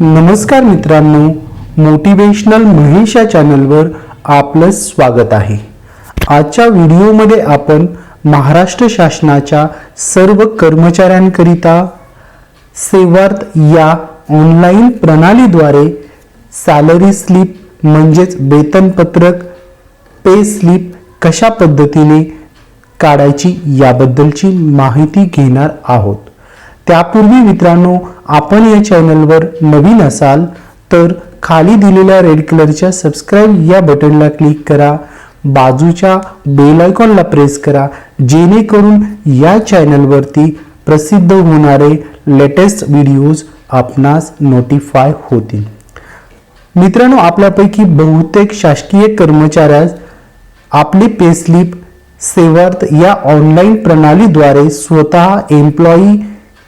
नमस्कार मित्रांनो मोटिवेशनल महेश या चॅनलवर आपलं स्वागत आहे. आजच्या व्हिडिओमध्ये आपण महाराष्ट्र शासनाच्या सर्व कर्मचाऱ्यांकरिता सेवार्थ या ऑनलाईन प्रणालीद्वारे सॅलरी स्लिप म्हणजेच वेतनपत्रक पे स्लिप कशा पद्धतीने काढायची याबद्दलची माहिती घेणार आहोत. त्यापूर्वी मित्रांनो आपण या चॅनलवर नवीन असाल तर खाली दिलेल्या रेड कलरच्या सबस्क्राईब या बटनला क्लिक करा. बाजूच्या बेल आयकॉनला प्रेस करा जेणेकरून या चॅनलवरती प्रसिद्ध होणारे लेटेस्ट व्हिडिओज आपणास नोटिफाय होतील. मित्रांनो आपल्यापैकी बहुतेक शासकीय कर्मचाऱ्यास आपली पेस्लिप सेवार्थ या ऑनलाईन प्रणालीद्वारे स्वतः एम्प्लॉई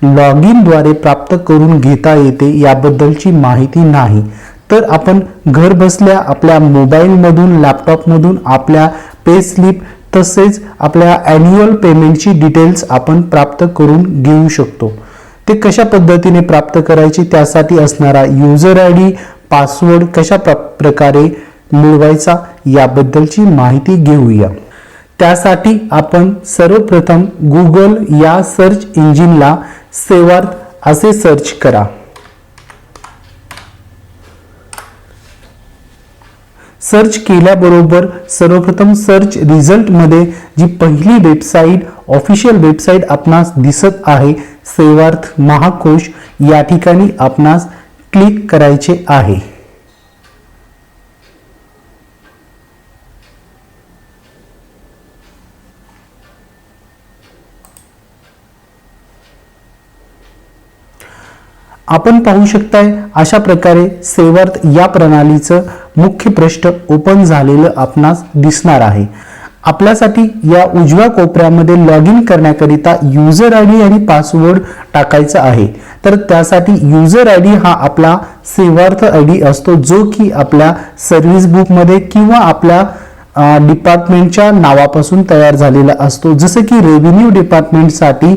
लॉग इनद्वारे प्राप्त करून घेता येते याबद्दलची माहिती नाही. तर आपण घर बसल्या आपल्या मोबाईलमधून लॅपटॉपमधून आपल्या पे स्लिप तसेच आपल्या ॲन्युअल पेमेंटची डिटेल्स आपण प्राप्त करून घेऊ शकतो. ते कशा पद्धतीने प्राप्त करायचे त्यासाठी असणारा युजर आय डी पासवर्ड कशा प्र प्रकारे मिळवायचा याबद्दलची माहिती घेऊया. त्यासाठी आपण सर्वप्रथम गुगल या सर्च इंजिनला सेवार्थ असे सर्च करा. सर्च केल्याबरोबर सर्वप्रथम सर्च रिझल्टमध्ये जी पहिली वेबसाईट ऑफिशियल वेबसाईट आपणास दिसत आहे सेवार्थ महाकोश या ठिकाणी आपणास क्लिक करायचे आहे. आपण पाहू शकताय अशा प्रकारे सेवार्थ या प्रणालीचं मुख्य पृष्ठ ओपन झालेलं आपणास दिसणार आहे. आपल्यासाठी या उजव्या कोपऱ्यामध्ये लॉग इन करण्याकरिता युजर आय डी आणि पासवर्ड टाकायचा आहे. तर त्यासाठी युजर आय डी हा आपला सेवार्थ आय डी असतो जो की आपल्या सर्व्हिस बुकमध्ये किंवा आपल्या डिपार्टमेंटच्या नावापासून तयार झालेला असतो. जसं की रेव्हेन्यू डिपार्टमेंटसाठी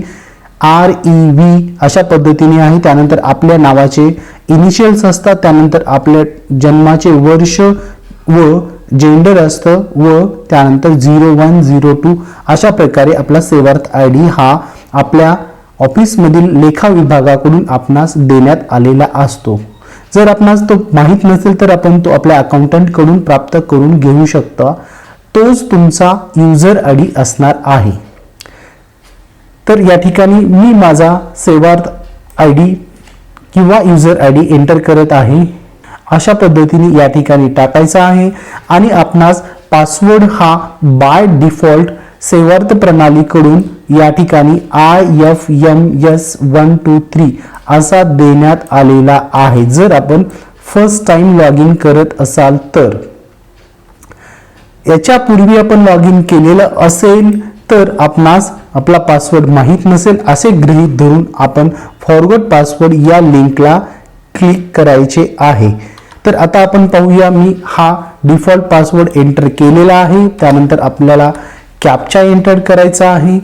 आर ई व्ही अशा पद्धतीने आहे. त्यानंतर आपल्या नावाचे इनिशियल्स असतात. त्यानंतर आपल्या जन्माचे वर्ष व जेंडर असतं व त्यानंतर झिरो वन झिरो टू अशा प्रकारे आपला सेवार्थ आय डी हा आपल्या ऑफिसमधील लेखा विभागाकडून आपणास देण्यात आलेला असतो. जर आपणास तो माहीत नसेल तर आपण तो आपल्या अकाउंटंटकडून प्राप्त करून घेऊ शकता. तोच तुमचा युजर आय डी असणार आहे. तर या ठिकाणी मी माझा सेवार्थ आय डी किंवा युजर आय डी एंटर करत आहे. अशा पद्धतीने या ठिकाणी टाकायचा आहे आणि आपणास पासवर्ड हा बाय डिफॉल्ट सेवार्थ प्रणालीकडून या ठिकाणी I F M S one two three असा देण्यात आलेला आहे. जर आपण फर्स्ट टाइम लॉग इन करत असाल तर. याच्यापूर्वी आपण लॉग इन केलेलं असेल तर आपणास आपला पासवर्ड माहीत नसेल असे गृहीत धरून आपण फॉरवर्ड पासवर्ड या लिंकला क्लिक करायचे आहे. तर आता आपण पाहूया मी हा डिफॉल्ट पासवर्ड एंटर केलेला आहे. त्यानंतर आपल्याला कॅपचा एंटर करायचा आहे.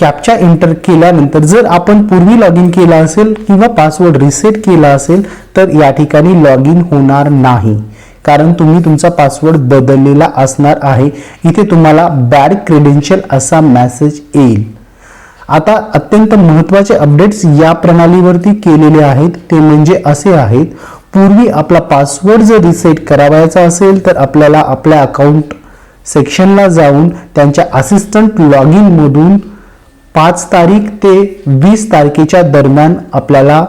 कॅपचा एंटर केल्यानंतर जर आपण पूर्वी लॉग इन केला असेल किंवा पासवर्ड रिसेट केला असेल तर या ठिकाणी लॉग इन होणार नाही. कारण तुम्ही तुमचा पासवर्ड बदललेला असणार आहे. इथे तुम्हाला बॅड क्रेडेन्शियल असा मॅसेज येईल. आता अत्यंत महत्त्वाचे अपडेट्स या प्रणालीवरती केलेले आहेत. ते म्हणजे असे आहेत. पूर्वी आपला पासवर्ड जर रिसेट करावायचा असेल तर आपल्याला आपल्या अकाउंट सेक्शनला जाऊन त्यांच्या असिस्टंट लॉग इनमधून पाच तारीख ते वीस तारखेच्या दरम्यान आपल्याला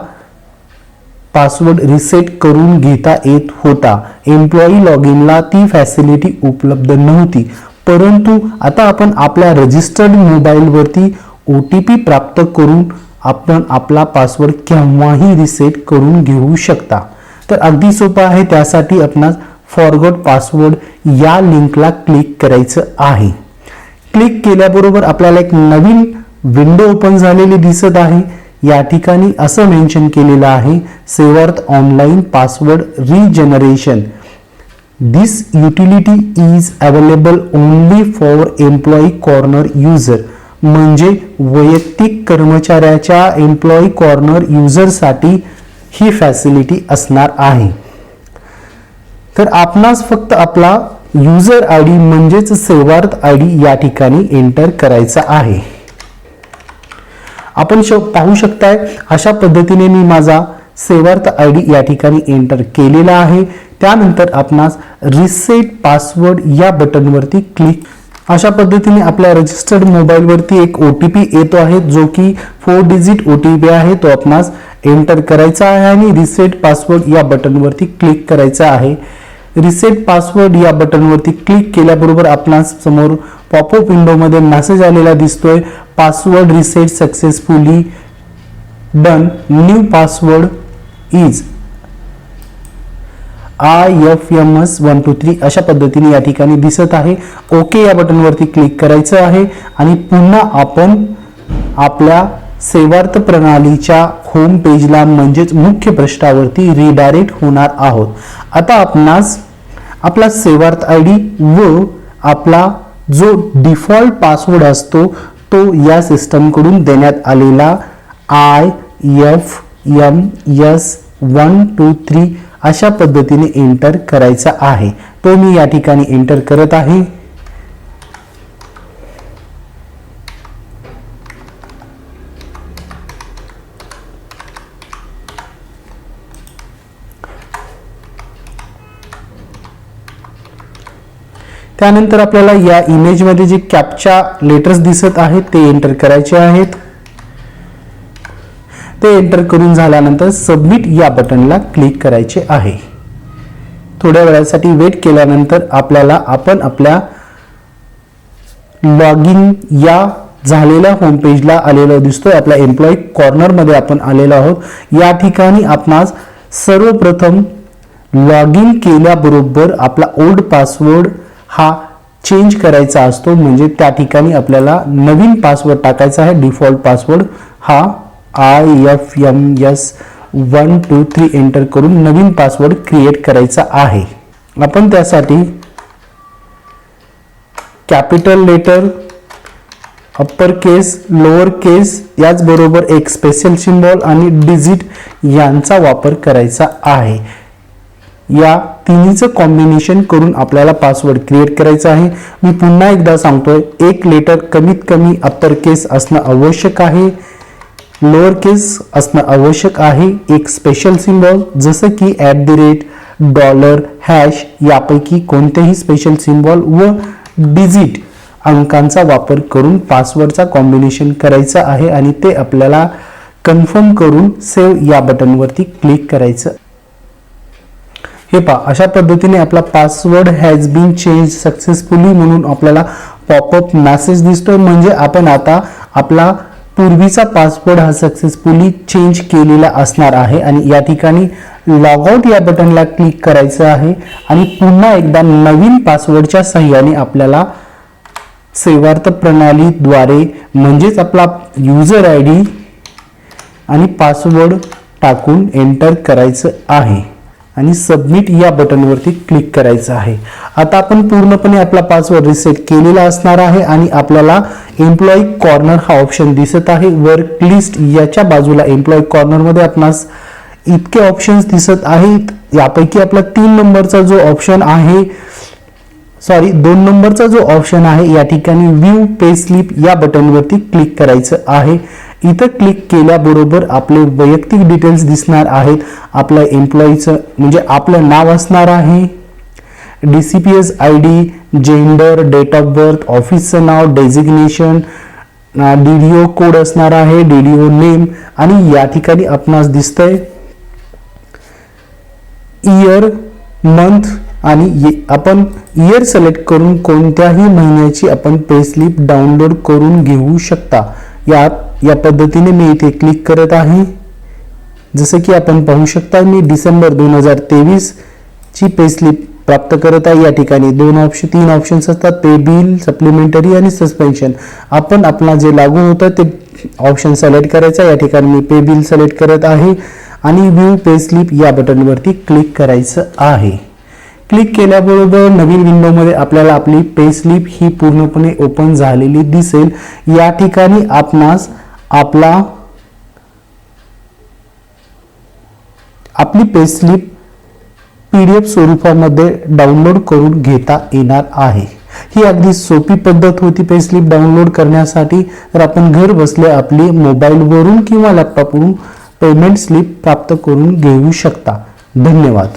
पासवर्ड रिसेट करून घेता येत होता. एम्प्लॉई लॉग इनला ती फॅसिलिटी उपलब्ध नव्हती. परंतु आता आपण आपल्या रजिस्टर्ड मोबाईलवरती ओ टी पी प्राप्त करून आपण आपला पासवर्ड केव्हाही रिसेट करून घेऊ शकता. तर अगदी सोपं आहे त्यासाठी आपणास फॉरगॉट पासवर्ड या लिंकला क्लिक करायचं आहे. क्लिक केल्याबरोबर आपल्याला एक नवीन विंडो ओपन झालेली दिसत आहे. या ठिकाणी असं मेन्शन केलेलं आहे Sevaarth online password regeneration. This utility is available only for employee corner user म्हणजे वैयक्तिक कर्मचाऱ्याच्या एम्प्लॉई कॉर्नर युजरसाठी ही फॅसिलिटी असणार आहे. तर आपणास फक्त आपला युजर आय डी म्हणजेच सेवार्थ आय डी या ठिकाणी एंटर करायचा आहे. आपण श पाहू शकताय अशा पद्धतीने मी माझा सेवार्थ आय डी या ठिकाणी एंटर केलेला आहे. त्यानंतर आपणास रिसेट पासवर्ड या बटनवरती क्लिक अशा पद्धतीने आपल्या रजिस्टर्ड मोबाईलवरती एक ओ टी पी येतो आहे जो की four digit O T P आहे. तो आपणास एंटर करायचा आहे आणि रिसेट पासवर्ड या बटनवरती क्लिक करायचा आहे. रिसेट पासवर्ड या बटनवरती क्लिक केल्याबरोबर आपणास समोर पॉपअप विंडोमध्ये मेसेज आलेला दिसतोय. Password reset successfully done new password is I F M S one two three अशा पद्धतीने या ठिकाणी दिसत आहे. ओके या बटनवरती क्लिक करायचं आहे आणि पुन्हा आपण आपल्या सेवार्थ प्रणालीच्या होम पेजला म्हणजेच मुख्य पृष्ठावरती रिडायरेक्ट होणार आहोत. आता आपणास आपला सेवार्थ आय डी व आपला जो डिफॉल्ट पासवर्ड असतो तो या सिस्टमकडून देण्यात आलेला I F M S one two three अशा पद्धतीने एंटर करायचा आहे. तो मी या ठिकाणी एंटर करत आहे. त्यानंतर आपल्याला या इमेजमध्ये जे कॅपच्या लेटर्स दिसत आहेत ते एंटर करायचे आहेत. ते एंटर करून झाल्यानंतर सबमिट या बटनला क्लिक करायचे आहे. थोड्या वेळासाठी वेट केल्यानंतर आपल्याला आपण आपल्या लॉग इन या झालेल्या होमपेजला आलेलो दिसतोय. आपल्या एम्प्लॉई कॉर्नरमध्ये आपण आलेलो आहोत. या ठिकाणी आपणास सर्वप्रथम लॉग इन केल्याबरोबर आपला ओल्ड पासवर्ड हा चेंज करायचा असतो. म्हणजे त्या ठिकाणी आपल्याला नवीन पासवर्ड टाकायचा आहे. डिफॉल्ट पासवर्ड हा I F M S one two three enter करून नवीन पासवर्ड क्रिएट करायचा आहे. आपण त्यासाठी capital letter upper case lower case याचबरोबर एक स्पेशल सिम्बॉल आणि डिजिट यांचा वापर करायचा आहे. या तिन्हीचं कॉम्बिनेशन करून आपल्याला पासवर्ड क्रिएट करायचा आहे. मी पुन्हा एकदा सांगतोय एक लेटर कमीत कमी अप्पर केस असणं आवश्यक आहे. लोअर केस असणं आवश्यक आहे. एक स्पेशल सिम्बॉल जसं की at the rate dollar hash यापैकी कोणतेही स्पेशल सिम्बॉल व डिजिट अंकांचा वापर करून पासवर्डचा कॉम्बिनेशन करायचा आहे आणि ते आपल्याला कन्फर्म करून सेव्ह या बटनवरती क्लिक करायचं हे पहा अशा पद्धतीने आपला password has been change successfully म्हणून आपल्याला पॉपअप मेसेज दिसतोय. म्हणजे आपण आता आपला पूर्वीचा पासवर्ड हा सक्सेसफुली चेंज केलेला असणार आहे आणि या ठिकाणी लॉग आउट या बटनला क्लिक करायचं आहे आणि पुन्हा एकदा नवीन पासवर्डच्या सहाय्याने आपल्याला सेवार्थ प्रणालीद्वारे म्हणजेच आपला युजर आय डी आणि पासवर्ड टाकून एंटर करायचं आहे. आणि सबमिट या बटनवरती क्लिक करायचं आहे. आता आपण पूर्णपणे आपला पासवर्ड रिसेट केलेला असणार आहे आणि आपल्याला एम्प्लॉई कॉर्नर हा ऑप्शन दिसत आहे. वर्क लिस्ट याच्या बाजूला एम्प्लॉई कॉर्नरमध्ये आपणास इतके ऑप्शन्स दिसत आहेत. यापैकी आपला तीन नंबरचा जो ऑप्शन आहे सॉरी दोन नंबरचा जो ऑप्शन आहे या ठिकाणी व्ह्यू पे स्लिप या बटनवरती क्लिक करायचं आहे. इथं क्लिक केल्याबरोबर आपले वैयक्तिक डिटेल्स दिसणार आहेत. आपल्या एम्प्लॉईचं म्हणजे आपलं नाव असणार आहे. D C P S I D gender date of birth ऑफिसचं नाव designation D D O code असणार आहे डी डी ओ नेम आणि या ठिकाणी आपणास दिसतंय इयर मंथ आणि ये- आपण इयर सिलेक्ट करून कोणत्याही महिन्याची आपण पे स्लिप डाउनलोड करून घेऊ शकता. या या पद्धतीने मी इथे क्लिक करत आहे. जसं की आपण पाहू शकता मी डिसेंबर दोन हजार तेवीस ची पे स्लिप प्राप्त करत आहे. या ठिकाणी दोन ऑप्शन तीन ऑप्शन्स असतात. पे बिल सप्लिमेंटरी आणि सस्पेन्शन आपण आपला जे लागू होतं ते ऑप्शन सिलेक्ट करायचा. या ठिकाणी मी पे बिल सिलेक्ट करत आहे. आणि व्ह्यू पे स्लिप या बटनवरती क्लिक करायचं आहे. क्लिक केल्याबरोबर नवीन विंडोमध्ये आपल्याला आपली पे स्लिप ही पूर्णपणे ओपन झालेली दिसेल. या ठिकाणी आपणास आपला आपली pay slip P D F स्वरूपामध्ये डाउनलोड करून घेता येणार आहे. ही अगदी सोपी पद्धत होती पे स्लिप डाउनलोड करण्यासाठी. तर आपण घर बसले आपली मोबाईलवरून किंवा लॅपटॉपवरून पेमेंट स्लिप प्राप्त करून घेऊ शकता. धन्यवाद.